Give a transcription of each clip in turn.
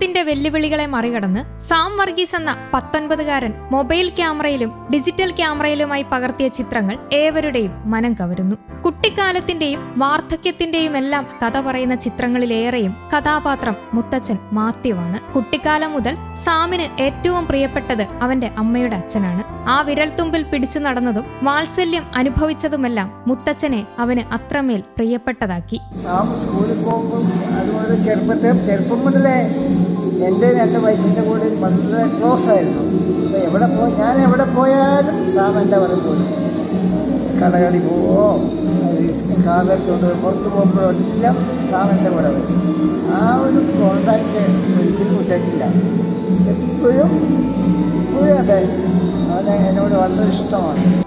വെല്ലുവിളികളെ മറികടന്ന് സാം വർഗീസ് എന്ന പത്തൊൻപതുകാരൻ മൊബൈൽ ക്യാമറയിലും ഡിജിറ്റൽ ക്യാമറയിലുമായി പകർത്തിയ ചിത്രങ്ങൾ ഏവരുടെയും മനം കവരുന്നു. കുട്ടിക്കാലത്തിന്റെയും വാർദ്ധക്യത്തിന്റെയും എല്ലാം കഥ പറയുന്ന ചിത്രങ്ങളിലേറെയും കഥാപാത്രം മുത്തച്ഛൻ മാത്യുവാണ്. കുട്ടിക്കാലം മുതൽ സാമിന് ഏറ്റവും പ്രിയപ്പെട്ടത് അവന്റെ അമ്മയുടെ അച്ഛനാണ്. ആ വിരൽത്തുമ്പിൽ പിടിച്ചു നടന്നതും വാത്സല്യം അനുഭവിച്ചതുമെല്ലാം മുത്തച്ഛനെ അവന് അത്രമേൽ പ്രിയപ്പെട്ടതാക്കി. സ്കൂളിൽ പോകുമ്പോൾ അതുപോലെ ചെറുപ്പത്തെ ചെറുപ്പം മുതലേ എന്റെ രണ്ട് വയസ്സിന്റെ കൂടെ വളരെ ക്ലോസ് ആയിരുന്നു. അപ്പോൾ എവിടെ പോയി ഞാൻ എവിടെ പോയാലും സാം എന്റെ അവിടെ പോയി. കടകളി പോവോ കാറിലെടുത്തോണ്ട് പുറത്ത് പോകുമ്പോഴെല്ലാം സാം എന്റെ കൂടെ വരും. ആ ഒരു കോണ്ടാക്റ്റ് ഒരിക്കലും വിട്ടിട്ടില്ല. എപ്പോഴും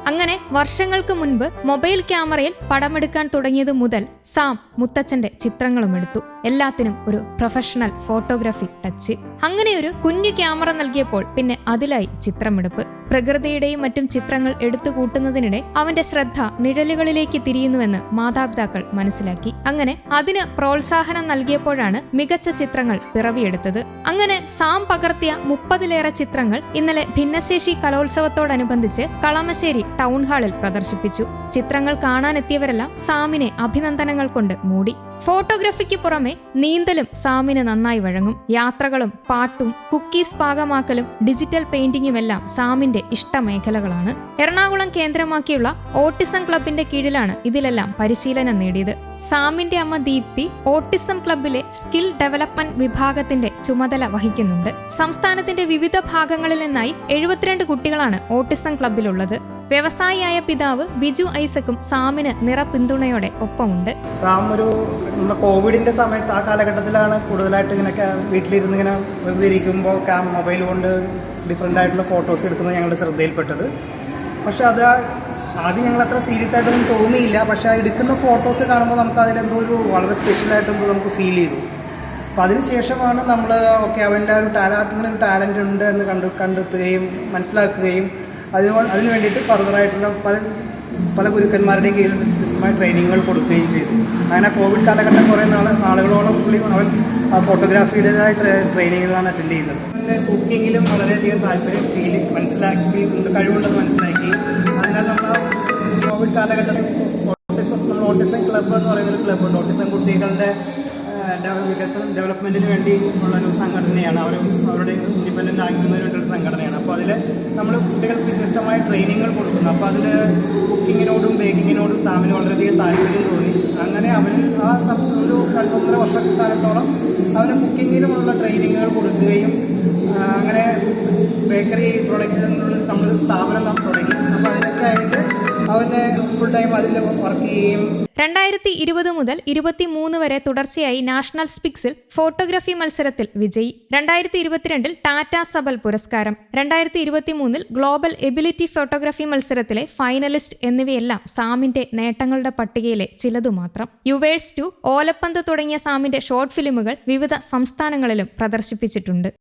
അങ്ങനെ വർഷങ്ങൾക്ക് മുൻപ് മൊബൈൽ ക്യാമറയിൽ പടമെടുക്കാൻ തുടങ്ങിയത് മുതൽ സാം മുത്തച്ഛന്റെ ചിത്രങ്ങളും എടുത്തു. എല്ലാത്തിനും ഒരു പ്രൊഫഷണൽ ഫോട്ടോഗ്രാഫി ടച്ച്. അങ്ങനെ ഒരു കുഞ്ഞു ക്യാമറ നൽകിയപ്പോൾ പിന്നെ അതിലായി ചിത്രമെടുപ്പ്. പ്രകൃതിയുടെയും മറ്റും ചിത്രങ്ങൾ എടുത്തു കൂട്ടുന്നതിനിടെ അവന്റെ ശ്രദ്ധ നിഴലുകളിലേക്ക് തിരിയുന്നുവെന്ന് മാതാപിതാക്കൾ മനസ്സിലാക്കി. അങ്ങനെ അതിന് പ്രോത്സാഹനം നൽകിയപ്പോഴാണ് മികച്ച ചിത്രങ്ങൾ പിറവിയെടുത്തത്. അങ്ങനെ സാം പകർത്തിയ മുപ്പതിലേറെ ചിത്രങ്ങൾ ഇന്നലെ ഭിന്നശേഷി കലോത്സവത്തോടനുബന്ധിച്ച് കളമശ്ശേരി ടൗൺ ഹാളിൽ പ്രദർശിപ്പിച്ചു. ചിത്രങ്ങൾ കാണാനെത്തിയവരെല്ലാം സാമിനെ അഭിനന്ദനങ്ങൾ കൊണ്ട് മൂടി. ഫോട്ടോഗ്രാഫിക്ക് പുറമെ നീന്തലും സാമിന് നന്നായി വഴങ്ങും. യാത്രകളും പാട്ടും കുക്കീസ് പാകമാക്കലും ഡിജിറ്റൽ പെയിന്റിങ്ങും എല്ലാം സാമിന്റെ ഇഷ്ടമേഖലകളാണ്. എറണാകുളം കേന്ദ്രമാക്കിയുള്ള ഓട്ടിസം ക്ലബിന്റെ കീഴിലാണ് ഇതിലെല്ലാം പരിശീലനം നേടിയത്. സാമിന്റെ അമ്മ ദീപ്തി ഓട്ടിസം ക്ലബിലെ സ്കിൽ ഡെവലപ്മെന്റ് വിഭാഗത്തിന്റെ ചുമതല വഹിക്കുന്നുണ്ട്. സംസ്ഥാനത്തിന്റെ വിവിധ ഭാഗങ്ങളിൽ നിന്നായി എഴുപത്തിരണ്ട് കുട്ടികളാണ് ഓട്ടിസം ക്ലബിലുള്ളത് വ്യവസായിയായ പിതാവ് ബിജു ഐസക്കും സാമിന് നിറ പിന്തുണയോടെ ഒപ്പമുണ്ട്. സാം ഒരു കോവിഡിന്റെ സമയത്ത് ആ കാലഘട്ടത്തിലാണ് കൂടുതലായിട്ട് ഇങ്ങനെ വീട്ടിലിരുന്ന് ഇങ്ങനെ വെറുതെ ഇരിക്കുമ്പോൾ മൊബൈൽ കൊണ്ട് ഡിഫറെന്റ് ആയിട്ടുള്ള ഫോട്ടോസ് എടുക്കുന്നത് ഞങ്ങളുടെ ശ്രദ്ധയിൽപ്പെട്ടത്. പക്ഷെ അത് ആദ്യം ഞങ്ങൾ അത്ര സീരിയസ് ആയിട്ടൊന്നും തോന്നിയില്ല. പക്ഷെ എടുക്കുന്ന ഫോട്ടോസ് കാണുമ്പോൾ നമുക്ക് അതിലെന്തോ ഒരു വളരെ സ്പെഷ്യൽ സ്പെഷ്യലായിട്ടെന്തോ നമുക്ക് ഫീൽ ചെയ്തു. അപ്പം അതിനുശേഷമാണ് നമ്മൾ ഓക്കെ അവന്റെ ഒരു ടാലന്റ് ഒരു ടാലന്റ് ഉണ്ട് എന്ന് കണ്ടു കണ്ടെത്തുകയും മനസ്സിലാക്കുകയും അതിന് അതിന് വേണ്ടിയിട്ട് ഫർദറായിട്ടുള്ള പല പല ഗുരുക്കന്മാരുടെയും കീഴിൽ വ്യത്യസ്തമായ ട്രെയിനിങ്ങുകൾ കൊടുക്കുകയും ചെയ്തു. അങ്ങനെ കോവിഡ് കാലഘട്ടം കുറേ നാൾ നാളുകളോളം പുള്ളി അവൻ ഫോട്ടോഗ്രാഫിയുടേതായ ട്രെയിനിങ്ങുകളാണ് അറ്റൻഡ് ചെയ്യുന്നത്. പിന്നെ കുക്കിങ്ങിലും വളരെയധികം താല്പര്യം ഫീൽ മനസ്സിലാക്കി കഴിവുണ്ടെന്ന് മനസ്സിലാക്കി. അതിനാൽ നമ്മൾ കാലഘട്ടത്തിൽ ഓട്ടിസം നമ്മൾ ഓട്ടിസം ക്ലബ്ബ് എന്ന് പറയുന്ന ഒരു ക്ലബ്ബുണ്ട് ഓട്ടിസം കുട്ടികളുടെ വികസനം ഡെവലപ്മെന്റിന് വേണ്ടി ഉള്ളൊരു സംഘടനയാണ്. അവർ അവരുടെ ഇൻഡിപെൻഡന്റ് ആക്കുന്നതിന് ഒരു സംഘടനയാണ്. അപ്പോൾ അതിൽ നമ്മൾ കുട്ടികൾക്ക് വ്യത്യസ്തമായ ട്രെയിനിങ്ങൾ കൊടുക്കുന്നു. അപ്പോൾ അതിൽ കുക്കിങ്ങിനോടും ബേക്കിങ്ങിനോടും സാമിന് വളരെയധികം താല്പര്യം തോന്നി. അങ്ങനെ അവന് ആ ഒരു രണ്ടൊന്നര വർഷക്കാലത്തോളം അവന് കുക്കിങ്ങിനുമുള്ള ട്രെയിനിങ്ങുകൾ കൊടുക്കുകയും അങ്ങനെ ബേക്കറി പ്രൊഡക്റ്റ് നമ്മളൊരു സ്ഥാപനം തുടങ്ങി. ടൈം വർക്ക് രണ്ടായിരത്തി ഇരുപത് മുതൽ ഇരുപത്തിമൂന്ന് വരെ തുടർച്ചയായി നാഷണൽ സ്പിക്സിൽ ഫോട്ടോഗ്രാഫി മത്സരത്തിൽ വിജയി. രണ്ടായിരത്തി ഇരുപത്തിരണ്ടിൽ ടാറ്റ സബൽ പുരസ്കാരം. രണ്ടായിരത്തി ഇരുപത്തിമൂന്നിൽ ഗ്ലോബൽ എബിലിറ്റി ഫോട്ടോഗ്രാഫി മത്സരത്തിലെ ഫൈനലിസ്റ്റ് എന്നിവയെല്ലാം സാമിന്റെ നേട്ടങ്ങളുടെ പട്ടികയിലെ ചിലതു മാത്രം. യുവേഴ്സ് ടു ഓലപ്പന്ത് തുടങ്ങിയ സാമിന്റെ ഷോർട്ട് ഫിലിമുകൾ വിവിധ സംസ്ഥാനങ്ങളിലും പ്രദർശിപ്പിച്ചിട്ടുണ്ട്.